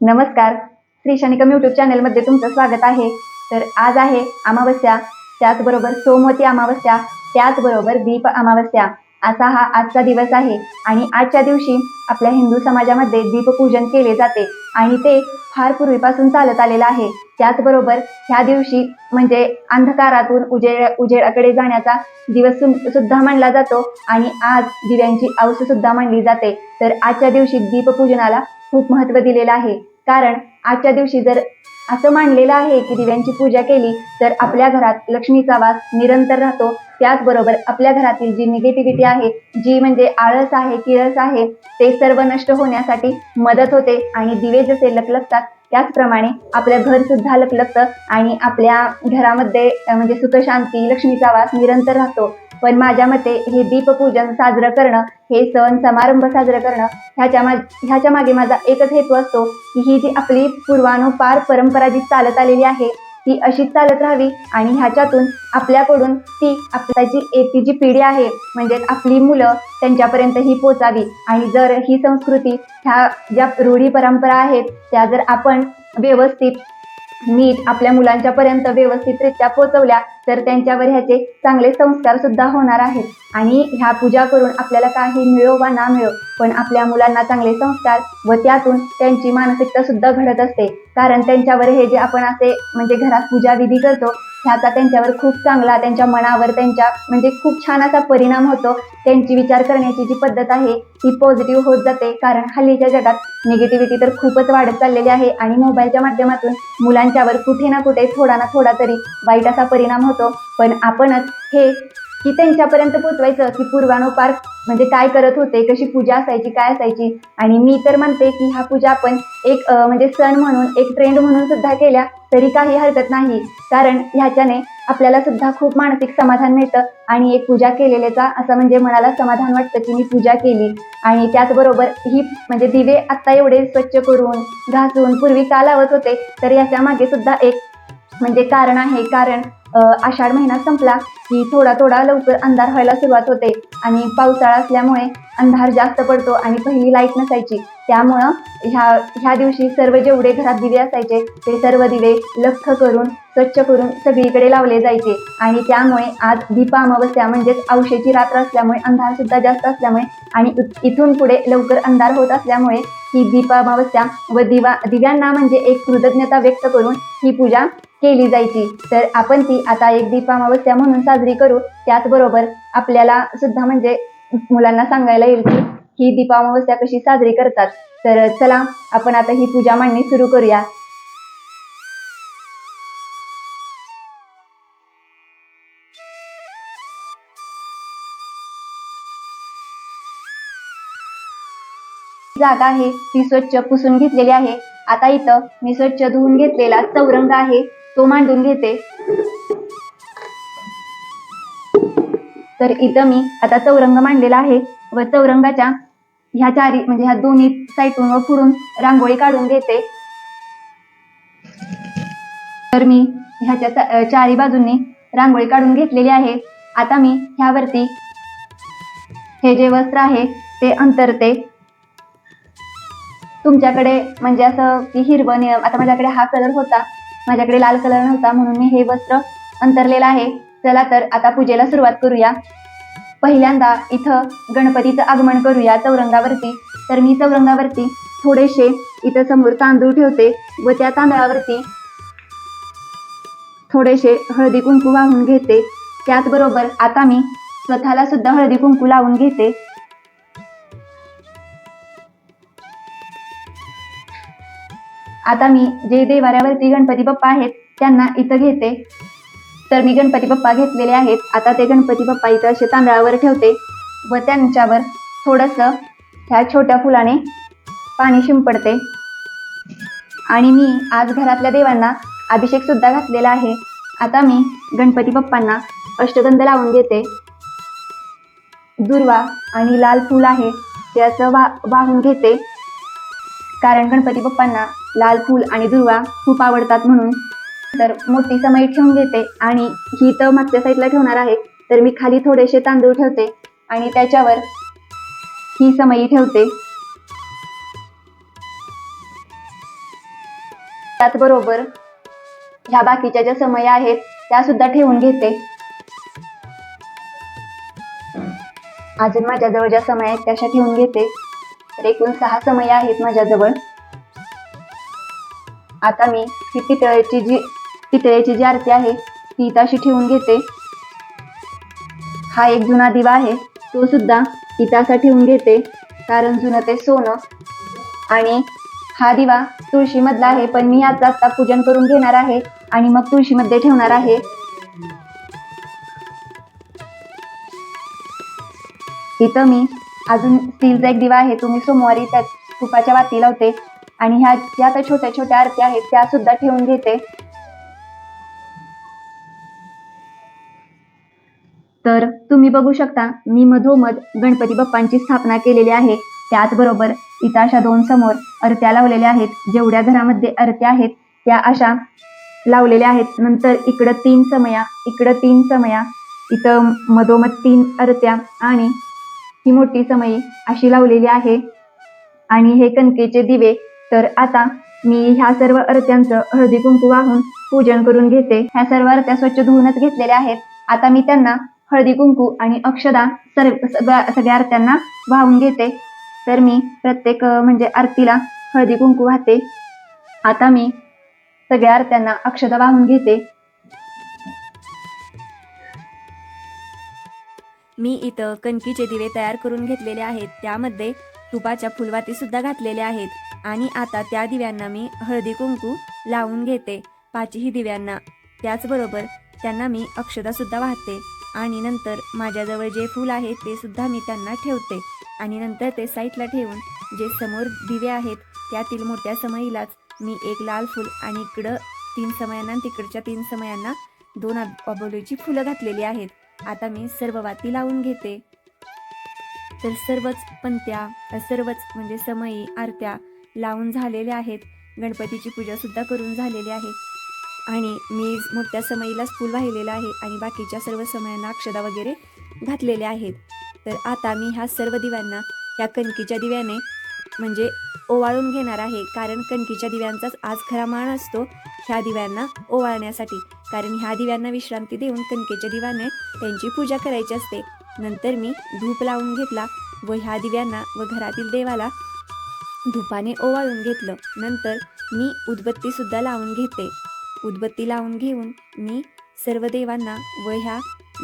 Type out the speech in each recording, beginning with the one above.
नमस्कार. श्री शनिकम यूट्यूब चॅनलमध्ये तुमचं स्वागत आहे. तर आज आहे अमावस्या. त्याचबरोबर सोमवती अमावस्या त्याचबरोबर दीप अमावस्या. असा हा आजचा दिवस आहे आणि आजच्या दिवशी आपल्या हिंदू समाजामध्ये दीपपूजन केले जाते आणि ते फार पूर्वीपासून चालत आलेलं आहे. त्याचबरोबर ह्या दिवशी म्हणजे अंधकारातून उजेड उजेडाकडे जाण्याचा दिवस सुद्धा मानला जातो आणि आज दिव्यांची औस सुद्धा मानली जाते. तर आजच्या दिवशी दीपपूजनाला खूप महत्त्व दिलेलं आहे. कारण आजच्या दिवशी जर असं मानलेलं आहे की दिव्यांची पूजा केली तर आपल्या घरात लक्ष्मीचा वास निरंतर राहतो. त्याचबरोबर आपल्या घरातील जी निगेटिव्हिटी आहे जी म्हणजे आळस आहे किळस आहे ते सर्व नष्ट होण्यासाठी मदत होते. आणि दिवे जसे लकलकतात त्याचप्रमाणे आपलं घर सुद्धा लकलकतं आणि आपल्या घरामध्ये म्हणजे सुखशांती लक्ष्मीचा वास निरंतर राहतो. पण माझ्या मते हे दीपपूजन साजरं करणं हे सण समारंभ साजरं करणं ह्याच्या मा ह्याच्या मागे माझा एकच हेतू असतो की ही जी आपली पूर्वानुपार परंपरा जी चालत आलेली आहे ती अशीच चालत राहावी आणि ह्याच्यातून आपल्याकडून ती आपल्याची येती जी पिढी आहे म्हणजेच आपली मुलं त्यांच्यापर्यंत ही पोचावी. आणि जर ही संस्कृती ह्या ज्या रूढी परंपरा आहेत त्या जर आपण व्यवस्थित नीट आपल्या मुलांच्यापर्यंत व्यवस्थितरित्या पोचवल्या तर त्यांच्यावर ह्याचे चांगले संस्कार सुद्धा होणार आहेत. आणि ह्या पूजा करून आपल्याला काही मिळो वा ना मिळो पण आपल्या मुलांना चांगले संस्कार व त्यातून त्यांची मानसिकता सुद्धा घडत असते. कारण त्यांच्यावर हे जे आपण असे म्हणजे घरात पूजा विधी करतो ह्याचा त्यांच्यावर खूप चांगला त्यांच्या मनावर त्यांच्या म्हणजे खूप छान असा परिणाम होतो. त्यांची विचार करण्याची जी पद्धत आहे ती पॉझिटिव्ह होत जाते. कारण हल्लीच्या जगात निगेटिव्हिटी तर खूपच वाढत चाललेली आहे. आणि मोबाईलच्या माध्यमातून मुलांच्यावर कुठे ना कुठे थोडा ना थोडा तरी वाईट असा परिणाम होतो. पण आपणच हे की त्यांच्यापर्यंत पोचवायचं की पूर्वानुपार म्हणजे काय करत होते कशी पूजा असायची काय असायची. आणि मी तर म्हणते की ह्या पूजा आपण एक म्हणजे सण म्हणून एक ट्रेंड म्हणून सुद्धा केल्या तरी काही हरकत नाही. कारण ह्याच्याने आपल्याला सुद्धा खूप मानसिक समाधान मिळतं. आणि एक पूजा केलेल्याचा असं म्हणजे मनाला समाधान वाटतं की मी पूजा केली. आणि त्याचबरोबर ही म्हणजे दिवे आत्ता एवढे स्वच्छ करून घासून पूर्वी का लावत होते तर याच्या मागे सुद्धा एक म्हणजे कारण आहे. कारण आषाढ महिना संपला की थोडा थोडा लवकर अंधार व्हायला सुरुवात होते आणि पावसाळा असल्यामुळे अंधार जास्त पडतो आणि पहिली लाइट नसायची. त्यामुळं ह्या ह्या दिवशी सर्व जेवढे घरात दिवे असायचे ते सर्व दिवे लख करून स्वच्छ करून सगळीकडे लावले जायचे आणि त्यामुळे आज दीपा अमावस्या म्हणजेच औषेची रात्र असल्यामुळे अंधार सुद्धा जास्त असल्यामुळे आणि इथून पुढे लवकर अंधार होत असल्यामुळे ही दीपा अमावस्या व दिवा दिव्यांना म्हणजे एक कृतज्ञता व्यक्त करून ही पूजा केली जायची. तर आपण ती आता एक दीपामावस्या म्हणून साजरी करू. त्याचबरोबर आपल्याला सुद्धा म्हणजे मुलांना सांगायला येईल की ही दीपामावस्या कशी साजरी करतात. तर चला आपण आता ही पूजा मांडणी सुरू करूया. जागा आहे ती स्वच्छ पुसून घेतलेली आहे. आता इथं मी स्वच्छ धुवून घेतलेला चौरंग आहे. तो मांडून घेते. तर इथं मी आता चौरंग मांडलेला आहे व चौरंगाच्या ह्या चारी म्हणजे ह्या दोन्ही साईडून व पुढून रांगोळी काढून घेते. तर मी ह्याच्या चारी बाजूंनी रांगोळी काढून घेतलेली आहे. आता मी ह्यावरती हे जे वस्त्र आहे ते अंतरते. तुमच्याकडे म्हणजे असं की हिरवं आता माझ्याकडे हा कलर होता माझ्याकडे लाल कलर नव्हता म्हणून मी हे वस्त्र अंतरलेलं आहे. चला तर आता पूजेला सुरुवात करूया. पहिल्यांदा इथं गणपतीचं आगमन करूया चौरंगावरती. तर मी चौरंगावरती थोडेसे इथं समोर तांदूळ ठेवते व त्या तांदळावरती थोडेसे हळदी कुंकू वाहून घेते. त्याचबरोबर आता मी स्वतःला सुद्धा हळदी कुंकू लावून घेते. आता मी जे देवाऱ्यावरती गणपती बाप्पा आहेत त्यांना इथं घेते. तर मी गणपती बाप्पा घेतलेले आहेत. आता ते गणपती बाप्पा इथं असे तांदळावर ठेवते व त्यांच्यावर थोडंसं ह्या छोट्या फुलाने पाणी शिंपडते. आणि मी आज घरातल्या देवांना अभिषेक सुद्धा घातलेला आहे. आता मी गणपती बाप्पांना अष्टगंध लावून घेते. दुर्वा आणि लाल फूल आहे ते असं वा वाहून घेते. कारण गणपती बाप्पांना लाल फूल आणि दुर्वा खूप आवडतात म्हणून. तर मोठी समई ठेवून घेते आणि ही तर मागच्या साईडला ठेवणार आहे. तर मी खाली थोडेसे तांदूळ ठेवते आणि त्याच्यावर ही समई ठेवते. त्याचबरोबर ह्या बाकीच्या ज्या समया आहेत त्या सुद्धा ठेवून घेते. अजून माझ्याजवळ ज्या समय आहेत त्याशा ठेवून घेते. तर एकूण सहा समय आहेत माझ्याजवळ. आता मी ही पितळेची जी पितळेची जी आरती आहे ती इथं ठेवून घेते. हा एक जुना दिवा आहे तो सुद्धा इथं ठेवून घेते कारण जुनं ते सोनं. आणि हा दिवा तुळशीमधला आहे पण मी याचं आता पूजन करून घेणार आहे आणि मग तुळशीमध्ये ठेवणार आहे. इथं मी अजून स्टीलचा एक दिवा आहे तुम्ही सोमवारी त्यात तुपाच्या वाती लावते. आणि ह्या ज्या काही छोट्या छोट्या आरत्या आहेत त्या सुद्धा ठेवून घेते. तर तुम्ही बघू शकता मी मधोमध गणपती बाप्पांची स्थापना केलेली आहे. त्याचबरोबर इथं अशा दोन समोर अर्त्या लावलेल्या आहेत. जेवढ्या घरामध्ये अर्त्या आहेत त्या अशा लावलेल्या आहेत. नंतर इकडं तीन समया इकडं तीन समया इथं मधोमध तीन अर्त्या आणि ही मोठी समई अशी लावलेली आहे. आणि हे कणकेचे दिवे तर आता मी ह्या सर्व अर्त्यांचं हळदी कुंकू वाहून पूजन करून घेते. ह्या सर्व अर्त्या स्वच्छ धुवूनच घेतलेल्या आहेत. आता मी त्यांना हळदी कुंकू आणि अक्षदा सर्व सगळ्या सगळ्या आरत्यांना वाहून घेते. तर मी प्रत्येक म्हणजे आरतीला हळदी कुंकू वाहते. आता मी सगळ्या आरत्यांना अक्षदा वाहून घेते. मी इथं कणकीचे दिवे तयार करून घेतलेले आहेत. त्यामध्ये तुपाच्या फुलवाती सुद्धा घातलेल्या आहेत. आणि आता त्या दिव्यांना मी हळदी कुंकू लावून घेते पाचही दिव्यांना. त्याचबरोबर त्यांना मी अक्षदा सुद्धा वाहते आणि नंतर माझ्याजवळ जे फूल आहे ते सुद्धा मी त्यांना ठेवते. आणि नंतर ते साईटला ठेवून जे समोर दिवे आहेत त्यातील मोठ्या समईलाच मी एक लाल फूल आणि इकडं तीन समयांना तिकडच्या तीन समयांना दोन अबोलीची फुलं घातलेली आहेत. आता मी सर्व वाती लावून घेते. तर सर्वच पंत्या सर्वच म्हणजे समयी आरत्या लावून झालेले आहेत. गणपतीची पूजासुद्धा करून झालेली आहे. आणि मी मोठ्या समयीलाच फूल वाहिलेलं आहे आणि बाकीच्या सर्व समयांना अक्षदा वगैरे घातलेल्या आहेत. तर आता मी ह्या सर्व दिव्यांना ह्या कणकीच्या दिव्याने म्हणजे ओवाळून घेणार आहे. कारण कणकीच्या दिव्यांचाच आज खरा मान असतो ह्या दिव्यांना ओवाळण्यासाठी. कारण ह्या दिव्यांना विश्रांती देऊन कणकेच्या दिव्याने त्यांची पूजा करायची असते. नंतर मी धूप लावून घेतला व ह्या दिव्यांना व घरातील देवाला धुपाने ओवाळून घेतलं. नंतर मी उदबत्ती सुद्धा लावून घेते. उदबत्ती लावून घेऊन मी सर्व देवांना व ह्या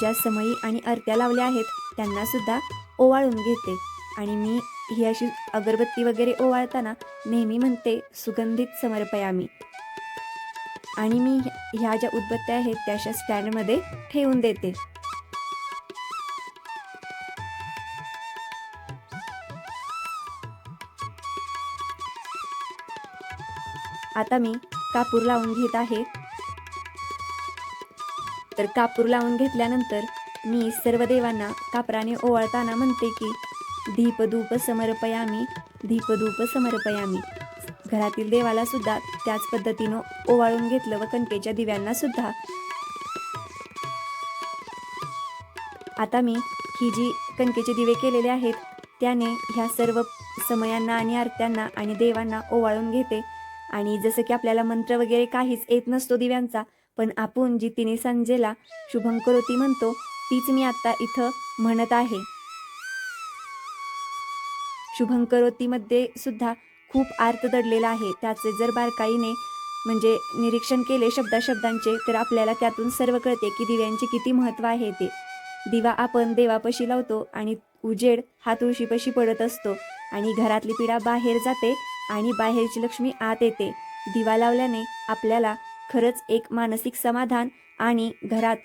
ज्या समयी आणि अर्त्या लावल्या आहेत त्यांना सुद्धा ओवाळून घेते. आणि मी ही अशी अगरबत्ती वगैरे ओवाळताना नेहमी म्हणते सुगंधित समर्पयामी. आणि मी ह्या- ह्या ज्या उदबत्त्या आहेत त्या अशा स्टँडमध्ये ठेवून देते. आता मी कापूर लावून घेत आहे. तर कापूर लावून घेतल्यानंतर मी सर्व देवांना कापराने ओवाळताना म्हणते की धीपधूप समर्पयामी धीपधूप समर्पयामी. घरातील देवाला सुद्धा त्याच पद्धतीनं ओवाळून घेतलं व कणकेच्या दिव्यांना सुद्धा. आता मी ही जी कणकेचे दिवे केलेले आहेत त्याने ह्या सर्व समयांना आणि आरत्यांना आणि देवांना ओवाळून घेते. आणि जसं की आपल्याला मंत्र वगैरे काहीच येत नसतो दिव्यांचा पण आपण जी तिने संजेला शुभं करोती म्हणतो तीच मी आता इथं म्हणत आहे. शुभं करोतीमध्ये सुद्धा खूप अर्थ दडलेला आहे. त्याचे जर बारकाईने म्हणजे निरीक्षण केले शब्दाशब्दांचे तर आपल्याला त्यातून सर्व कळते की दिव्यांचे किती महत्त्व आहे ते. दिवा आपण देवापाशी लावतो आणि उजेड हा तुळशीपाशी पडत असतो आणि घरातली पिढा बाहेर जाते आणि बाहेरची लक्ष्मी आत येते. दिवा लावल्याने आपल्याला खरंच एक मानसिक समाधान आणि घरात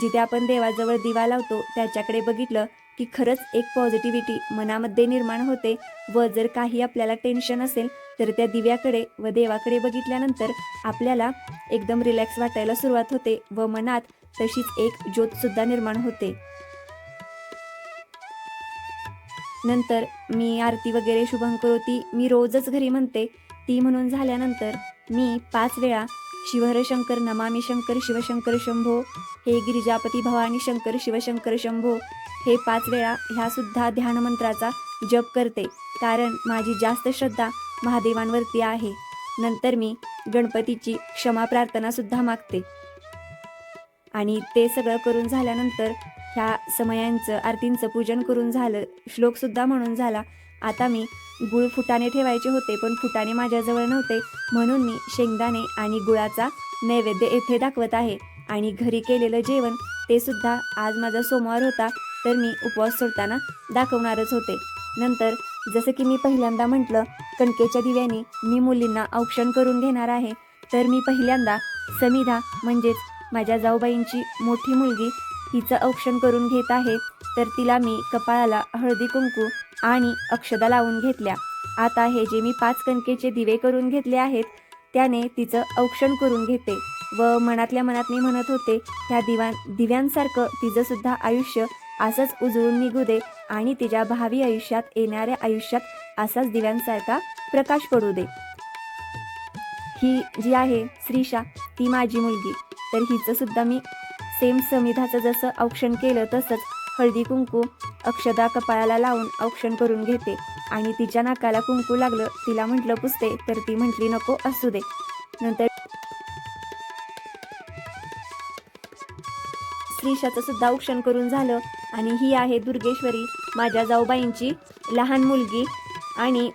जिथे आपण देवाजवळ दिवा लावतो त्याच्याकडे बघितलं की खरंच एक पॉझिटिव्हिटी मनामध्ये निर्माण होते व जर काही आपल्याला टेन्शन असेल तर त्या दिव्याकडे व देवाकडे बघितल्यानंतर आपल्याला एकदम रिलॅक्स वाटायला सुरुवात होते व मनात तशीच एक ज्योतसुद्धा निर्माण होते. नंतर मी आरती वगैरे शुभंकर होती. मी रोजच घरी म्हणते. ती म्हणून झाल्यानंतर मी पाच वेळा शिवहरशंकर नमामी शंकर शिवशंकर शंभो हे गिरिजापती भवानी शंकर शिवशंकर शंभो हे पाच वेळा ह्यासुद्धा ध्यानमंत्राचा ध्यान मंत्राचा जप करते. कारण माझी जास्त श्रद्धा महादेवांवरती आहे. नंतर मी गणपतीची क्षमा प्रार्थनासुद्धा मागते. आणि ते सगळं करून झाल्यानंतर ह्या समयांचं आरतींचं पूजन करून झालं श्लोकसुद्धा म्हणून झाला. आता मी गुळ फुटाने ठेवायचे होते पण फुटाने माझ्याजवळ नव्हते. म्हणून मी शेंगदाणे आणि गुळाचा नैवेद्य येथे दाखवत आहे. आणि घरी केलेलं जेवण ते सुद्धा आज माझा सोमवार होता तर मी उपवास सोडताना दाखवणारच होते. नंतर जसं की मी पहिल्यांदा म्हटलं कणकेच्या दिव्याने मी मुलींना औक्षण करून घेणार आहे. तर मी पहिल्यांदा समिधा म्हणजेच माझ्या जाऊबाईंची मोठी मुलगी हिचं औक्षण करून घेत आहे. तर तिला मी कपाळाला हळदी कुंकू आणि अक्षदा लावून घेतल्या. आता हे जे मी पाच कणकेचे दिवे करून घेतले आहेत त्याने तिचं औक्षण करून घेते. व मनातल्या मनात मी म्हणत होते त्या दिवा दिव्यांसारखं तिचं सुद्धा आयुष्य असंच उजळून निघू दे आणि तिच्या भावी आयुष्यात येणाऱ्या आयुष्यात असाच दिव्यांसारखा प्रकाश पडू दे. ही जी आहे श्रीषा ती माझी मुलगी. तर हिचं सुद्धा मी सेम समिधाचं जसं औक्षण केलं तसंच हळदी कुंकू अक्षदा कपाळाला लावून औक्षण करून घेते. आणि तिच्या नाकाला कुंकू लागलं तिला म्हटलं पुसते. तर ती म्हटली नको असू दे. नंतर श्रीषाचं सुद्धा औक्षण करून झालं. आणि ही आहे दुर्गेश्वरी माझ्या जाऊबाईंची लहान मुलगी. आणि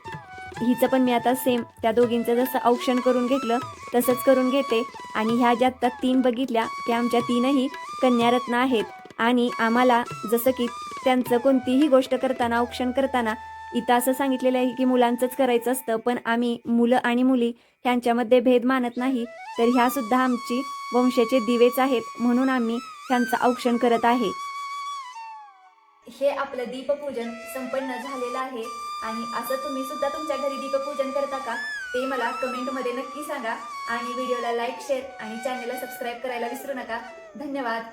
हिचं पण मी आता सेम त्या दोघींचं जसं औक्षण करून घेतलं तसंच करून घेते. आणि ह्या ज्या आत्ता तीन बघितल्या त्या आमच्या तीनही कन्यारत्न आहेत. आणि आम्हाला जसं की त्यांचं कोणतीही गोष्ट करताना औक्षण करताना इथं असं सांगितलेलं आहे की मुलांचंच करायचं असतं पण आम्ही मुलं आणि मुली ह्यांच्यामध्ये भेद मानत नाही. तर ह्या सुद्धा आमची वंशाचे दिवेच आहेत म्हणून आम्ही ह्यांचं औक्षण करत आहे. हे आपलं दीपपूजन संपन्न झालेलं आहे. आणि असं तुम्ही सुद्धा तुमच्या घरी दीपपूजन करता का? ते मला कमेंटमध्ये नक्की सांगा. आणि व्हिडिओला लाईक शेअर आणि चॅनलला सबस्क्राईब करायला विसरू नका. धन्यवाद.